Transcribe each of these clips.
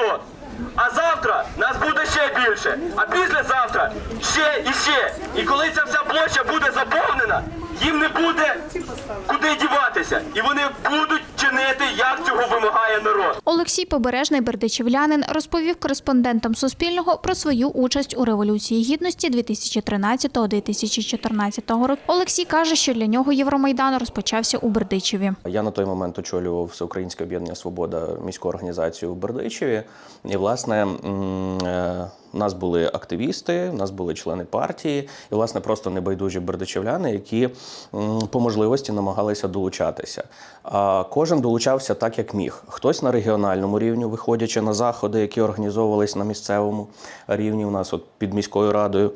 500. А завтра нас буде ще більше. А післязавтра ще і ще. І коли ця вся площа буде заповнена, їм не буде куди діватися. І вони будуть чинити, як цього вимагає народ. Олексій Побережний бердичівлянин розповів кореспондентам Суспільного про свою участь у революції гідності 2013-2014 років. Олексій каже, що для нього Євромайдан розпочався у Бердичеві. Я на той момент очолював Всеукраїнське об'єднання Свобода міську організацію в Бердичеві. І, власне, е, у нас були активісти, у нас були члени партії, і, власне, просто небайдужі бердичевляни, які по можливості намагалися долучатися. Кожен долучався так, як міг. Хтось на регіональному рівні, виходячи на заходи, які організовувались на місцевому рівні, у нас от під міською радою.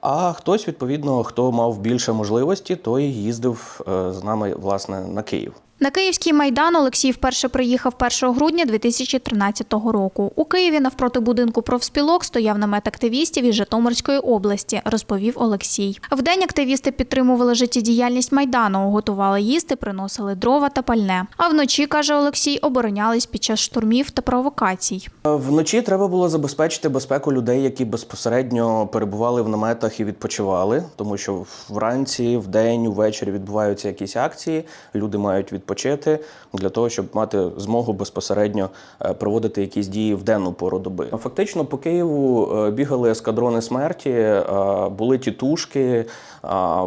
А хтось, відповідно, хто мав більше можливості, той їздив е, з нами, власне, на Київ. На Київський майдан Олексій вперше приїхав 1 грудня 2013 року. У Києві навпроти будинку профспілок стояв намет активістів із Житомирської області, розповів Олексій. Вдень активісти підтримували життєдіяльність майдану, готували їсти, приносили дрова та пальне. А вночі, каже Олексій, оборонялись під час штурмів та провокацій. Вночі треба було забезпечити безпеку людей, які безпосередньо перебували в наметах і відпочивали, тому що вранці, вдень, увечері відбуваються якісь акції. Люди мають відпочити для того, щоб мати змогу безпосередньо е, проводити якісь дії в денну пору доби. Фактично по Києву е, бігали ескадрони смерті, е, були тітушки,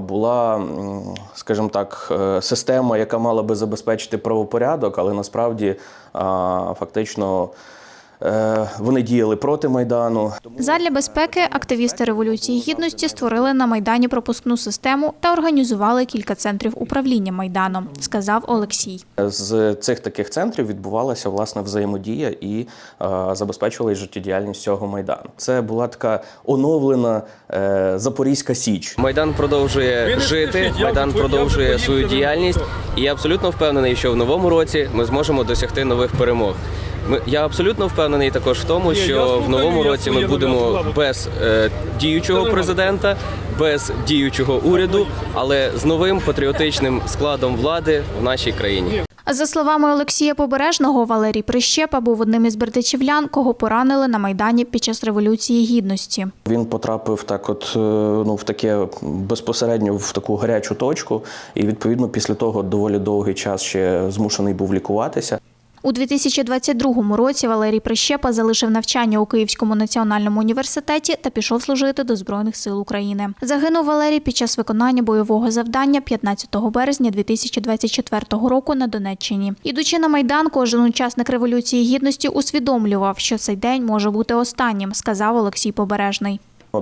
була, скажімо так, система, яка мала би забезпечити правопорядок, але насправді фактично. Е, Вони діяли проти майдану. Задля безпеки активісти революції гідності створили на майдані пропускну систему та організували кілька центрів управління майданом, сказав Олексій. З цих таких центрів відбувалася власне взаємодія і е, забезпечувала життєдіяльність цього майдану. Це була така оновлена е, Запорізька Січ. Майдан продовжує жити, майдан продовжує свою діяльність, і я абсолютно впевнений, що в новому році ми зможемо досягти нових перемог. Ми я абсолютно впевнений також в тому, що в новому році ми будемо без е, діючого президента, без діючого уряду, але з новим патріотичним складом влади в нашій країні. За словами Олексія Побережного, Валерій Прищепа був одним із бердичівлян, кого поранили на майдані під час революції гідності. Він потрапив так, от е, ну в таке безпосередньо в таку гарячу точку, і відповідно після того доволі довгий час ще змушений був лікуватися. У 2022 році Валерій Прищепа залишив навчання у Київському національному університеті та пішов служити до Збройних сил України. Загинув Валерій під час виконання бойового завдання 15 березня 2024 року на Донеччині. Ідучи на майдан, кожен учасник революції гідності усвідомлював, що цей день може бути останнім, сказав Олексій Побережний.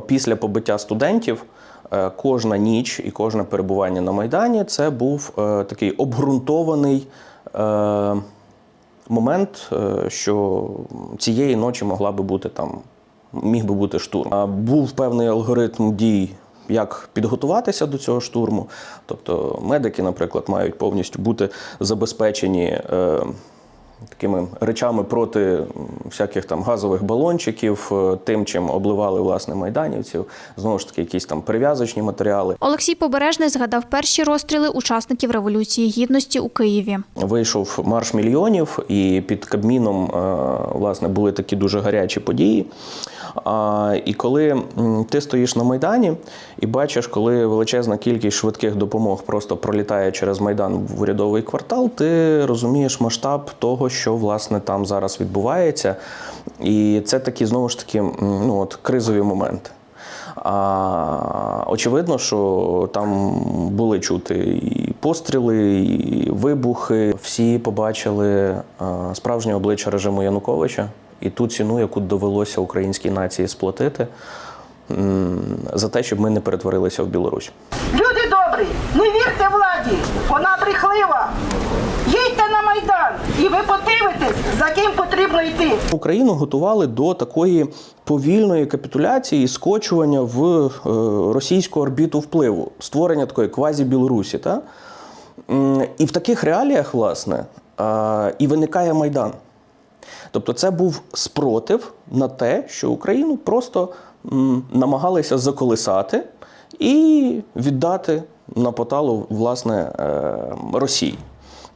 Після побиття студентів е, кожна ніч і кожне перебування на Майдані це був е, такий обґрунтований е, момент, е, що цієї ночі могла би бути там, міг би бути штурм. А Був певний алгоритм дій. Як підготуватися до цього штурму? Тобто медики, наприклад, мають повністю бути забезпечені е, такими речами проти всяких там газових балончиків, е, тим, чим обливали власне майданівців, знову ж таки, якісь там прив'язочні матеріали. Олексій Побережний згадав перші розстріли учасників революції гідності у Києві. Вийшов марш мільйонів, і під Кабміном е, власне були такі дуже гарячі події. І коли ти стоїш на майдані і бачиш, коли величезна кількість швидких допомог просто пролітає через майдан в урядовий квартал, ти розумієш масштаб того, що власне там зараз відбувається. І це такі знову ж таки ну, от, кризові моменти. А, очевидно, що там були чути і постріли, і вибухи. Всі побачили справжнє обличчя режиму Януковича і ту ціну, яку довелося українській нації сплатити за те, щоб ми не перетворилися в Білорусь. Люди добрі, не вірте владі, вона брехлива. Їдьте на Майдан, і ви подивитесь, за ким потрібно йти. Україну готували до такої повільної капітуляції і скочування в е, російську орбіту впливу, створення такої квазі-Білорусі. Та? І в таких реаліях, власне, і виникає Майдан. Тобто це був спротив на те, що Україну просто намагалися заколисати і віддати на поталу власне е, Росії.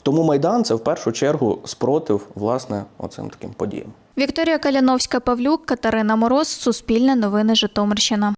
Тому майдан це в першу чергу спротив власне оцим таким подіям. Вікторія Каліновська, Павлюк, Катерина Мороз, Суспільне новини Житомирщина.